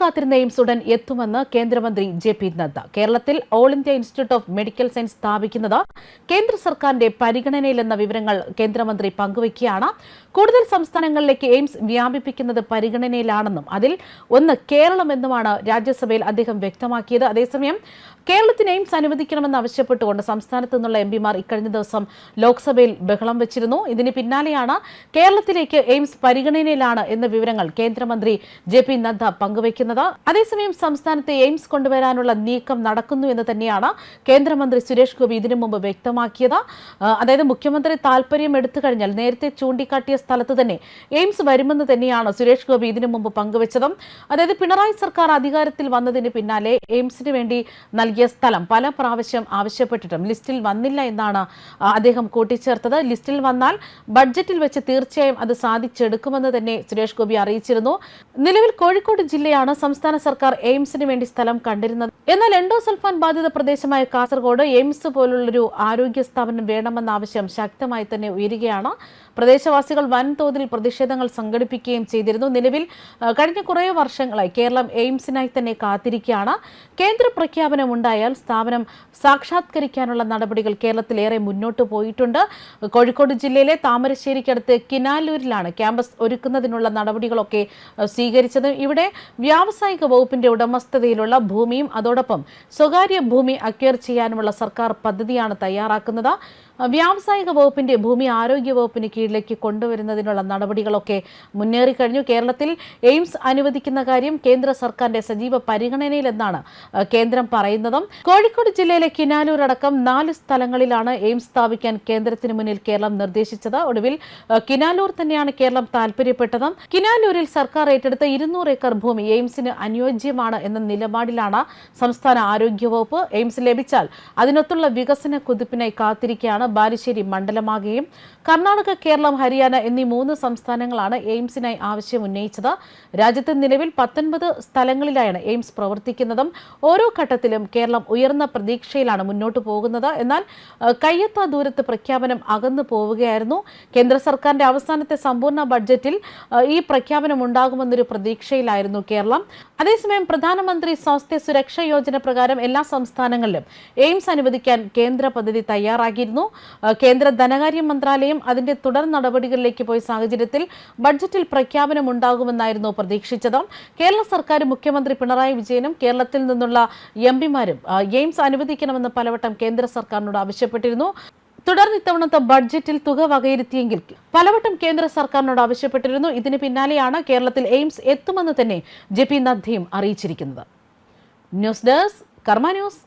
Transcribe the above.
കാത്തിരുന്ന എയിംസ് ഉടൻ എത്തുമെന്ന് കേന്ദ്രമന്ത്രി ജെ പി നദ്ദ. കേരളത്തിൽ All India Institute of Medical Science സ്ഥാപിക്കുന്നത് കേന്ദ്ര സർക്കാരിന്റെ പരിഗണനയിലെന്ന വിവരങ്ങൾ കേന്ദ്രമന്ത്രി പങ്കുവയ്ക്കുകയാണ്. കൂടുതൽ സംസ്ഥാനങ്ങളിലേക്ക് എയിംസ് വ്യാപിപ്പിക്കുന്നത് പരിഗണനയിലാണെന്നും അതിൽ ഒന്ന് കേരളമെന്നുമാണ് രാജ്യസഭയിൽ അദ്ദേഹം വ്യക്തമാക്കിയത്. അതേസമയം കേരളത്തിന് എയിംസ് അനുവദിക്കണമെന്ന് ആവശ്യപ്പെട്ടുകൊണ്ട് സംസ്ഥാനത്തു നിന്നുള്ള എം പിമാർ ഇക്കഴിഞ്ഞ ദിവസം ലോക്സഭയിൽ ബഹളം വെച്ചിരുന്നു. ഇതിന് പിന്നാലെയാണ് കേരളത്തിലേക്ക് എയിംസ് പരിഗണനയിലാണ് എന്ന വിവരങ്ങൾ കേന്ദ്രമന്ത്രി ജെ പി നദ്ദ പങ്കുവയ്ക്കുന്നത്. അതേസമയം സംസ്ഥാനത്തെ എയിംസ് കൊണ്ടുവരാനുള്ള നീക്കം നടക്കുന്നു എന്ന് തന്നെയാണ് കേന്ദ്രമന്ത്രി സുരേഷ് ഗോപി ഇതിനു മുമ്പ് വ്യക്തമാക്കിയത്. അതായത് മുഖ്യമന്ത്രി താല്പര്യം എടുത്തു കഴിഞ്ഞാൽ നേരത്തെ ചൂണ്ടിക്കാട്ടിയ സ്ഥലത്ത് തന്നെ എയിംസ് വരുമെന്ന് തന്നെയാണ് സുരേഷ് ഗോപി ഇതിനു മുമ്പ് പങ്കുവച്ചതും. അതായത് പിണറായി സർക്കാർ അധികാരത്തിൽ വന്നതിന് പിന്നാലെ എയിംസിന് വേണ്ടി നൽകിയ സ്ഥലം പല പ്രാവശ്യം ആവശ്യപ്പെട്ടിട്ടും ലിസ്റ്റിൽ വന്നില്ല എന്നാണ് അദ്ദേഹം കൂട്ടിച്ചേർത്തത്. ലിസ്റ്റിൽ വന്നാൽ ബഡ്ജറ്റിൽ വെച്ച് തീർച്ചയായും അത് സാധിച്ചെടുക്കുമെന്ന് തന്നെ സുരേഷ് ഗോപി അറിയിച്ചിരുന്നു. നിലവിൽ കോഴിക്കോട് ജില്ലയാണ് സംസ്ഥാന സർക്കാർ എയിംസിന് വേണ്ടി സ്ഥലം കണ്ടിരുന്നത്. എന്നാൽ എൻഡോസൾഫാൻ ബാധിത പ്രദേശമായ കാസർഗോഡ് എയിംസ് പോലുള്ളൊരു ആരോഗ്യ സ്ഥാപനം വേണമെന്ന ആവശ്യം ശക്തമായി തന്നെ ഉയരുകയാണ്. പ്രദേശവാസികൾ വൻതോതിൽ പ്രതിഷേധങ്ങൾ സംഘടിപ്പിക്കുകയും ചെയ്തിരുന്നു. നിലവിൽ കഴിഞ്ഞ കുറേ വർഷങ്ങളായി കേരളം എയിംസിനായി തന്നെ കാത്തിരിക്കുകയാണ്. കേന്ദ്ര പ്രഖ്യാപനം ഉണ്ടായാൽ സ്ഥാപനം സാക്ഷാത്കരിക്കാനുള്ള നടപടികൾ കേരളത്തിലേറെ മുന്നോട്ട് പോയിട്ടുണ്ട്. കോഴിക്കോട് ജില്ലയിലെ താമരശ്ശേരിക്കടുത്ത് കിനാലൂരിലാണ് ക്യാമ്പസ് ഒരുക്കുന്നതിനുള്ള നടപടികളൊക്കെ സ്വീകരിച്ചത്. ഇവിടെ വ്യാവസായിക വകുപ്പിന്റെ ഉടമസ്ഥതയിലുള്ള ഭൂമിയും അതോടൊപ്പം സ്വകാര്യ ഭൂമി അക്വയർ ചെയ്യാനുമുള്ള സർക്കാർ പദ്ധതിയാണ് തയ്യാറാക്കുന്നത്. വ്യാവസായിക വകുപ്പിന്റെ ഭൂമി ആരോഗ്യ വകുപ്പിന് കീഴിലേക്ക് കൊണ്ടുവരുന്നതിനുള്ള നടപടികളൊക്കെ മുന്നേറിക്കഴിഞ്ഞു കേരളത്തിൽ എയിംസ് അനുവദിക്കുന്ന കാര്യം കേന്ദ്ര സർക്കാരിന്റെ സജീവ പരിഗണനയിലെന്നാണ് കേന്ദ്രം പറയുന്നതും. കോഴിക്കോട് ജില്ലയിലെ കിനാലൂർ അടക്കം നാല് സ്ഥലങ്ങളിലാണ് എയിംസ് സ്ഥാപിക്കാൻ കേന്ദ്രത്തിന് മുന്നിൽ കേരളം നിർദ്ദേശിച്ചത്. ഒടുവിൽ കിനാലൂർ തന്നെയാണ് കേരളം താൽപര്യപ്പെട്ടത്. കിനാലൂരിൽ സർക്കാർ ഏറ്റെടുത്ത ഇരുന്നൂറ് ഏക്കർ ഭൂമി എയിംസിന് അനുയോജ്യമാണ് എന്ന നിലപാടിലാണ് സംസ്ഥാന ആരോഗ്യ വകുപ്പ് എയിംസ് ലഭിച്ചാൽ അതിനൊത്തുള്ള വികസന കുതിപ്പിനായി കാത്തിരിക്കുകയാണ് ബാലുശ്ശേരി മണ്ഡലമാകുകയും കർണാടക കേരളം ഹരിയാന എന്നീ മൂന്ന് സംസ്ഥാനങ്ങളാണ് എയിംസിനായി ആവശ്യം ഉന്നയിച്ചത്. രാജ്യത്ത് നിലവിൽ പത്തൊൻപത് സ്ഥലങ്ങളിലായാണ് എയിംസ് പ്രവർത്തിക്കുന്നതും. ഓരോ ഘട്ടത്തിലും കേരളം ഉയർന്ന പ്രതീക്ഷയിലാണ് മുന്നോട്ട് പോകുന്നത്. എന്നാൽ കയ്യെത്താ ദൂരത്ത് പ്രഖ്യാപനം അകന്നു പോവുകയായിരുന്നു. കേന്ദ്ര സർക്കാരിന്റെ അവസാനത്തെ സമ്പൂർണ ബഡ്ജറ്റിൽ ഈ പ്രഖ്യാപനം ഉണ്ടാകുമെന്നൊരു പ്രതീക്ഷയിലായിരുന്നു കേരളം. അതേസമയം പ്രധാനമന്ത്രി സ്വാസ്ഥ്യ സുരക്ഷാ യോജന പ്രകാരം എല്ലാ സംസ്ഥാനങ്ങളിലും എയിംസ് അനുവദിക്കാൻ കേന്ദ്ര പദ്ധതി തയ്യാറാക്കിയിരുന്നു. കേന്ദ്ര ധനകാര്യ മന്ത്രാലയം അതിന്റെ തുടർ നടപടികളിലേക്ക് പോയ സാഹചര്യത്തിൽ ബഡ്ജറ്റിൽ പ്രഖ്യാപനം ഉണ്ടാകുമെന്നായിരുന്നു പ്രതീക്ഷിച്ചത്. കേരള സർക്കാർ മുഖ്യമന്ത്രി പിണറായി വിജയനും കേരളത്തിൽ നിന്നുള്ള എം പിമാരും എയിംസ് അനുവദിക്കണമെന്ന് പലവട്ടം കേന്ദ്ര സർക്കാരിനോട് ആവശ്യപ്പെട്ടിരുന്നു. തുടർന്ന് ഇത്തവണത്തെ ബഡ്ജറ്റിൽ തുക വകയിരുത്തിയെങ്കിൽ പലവട്ടം കേന്ദ്ര സർക്കാരിനോട് ആവശ്യപ്പെട്ടിരുന്നു. ഇതിന് പിന്നാലെയാണ് കേരളത്തിൽ എയിംസ് എത്തുമെന്ന് തന്നെ ജെ പി നദ്ദയും അറിയിച്ചിരിക്കുന്നത്. News desk Karma news.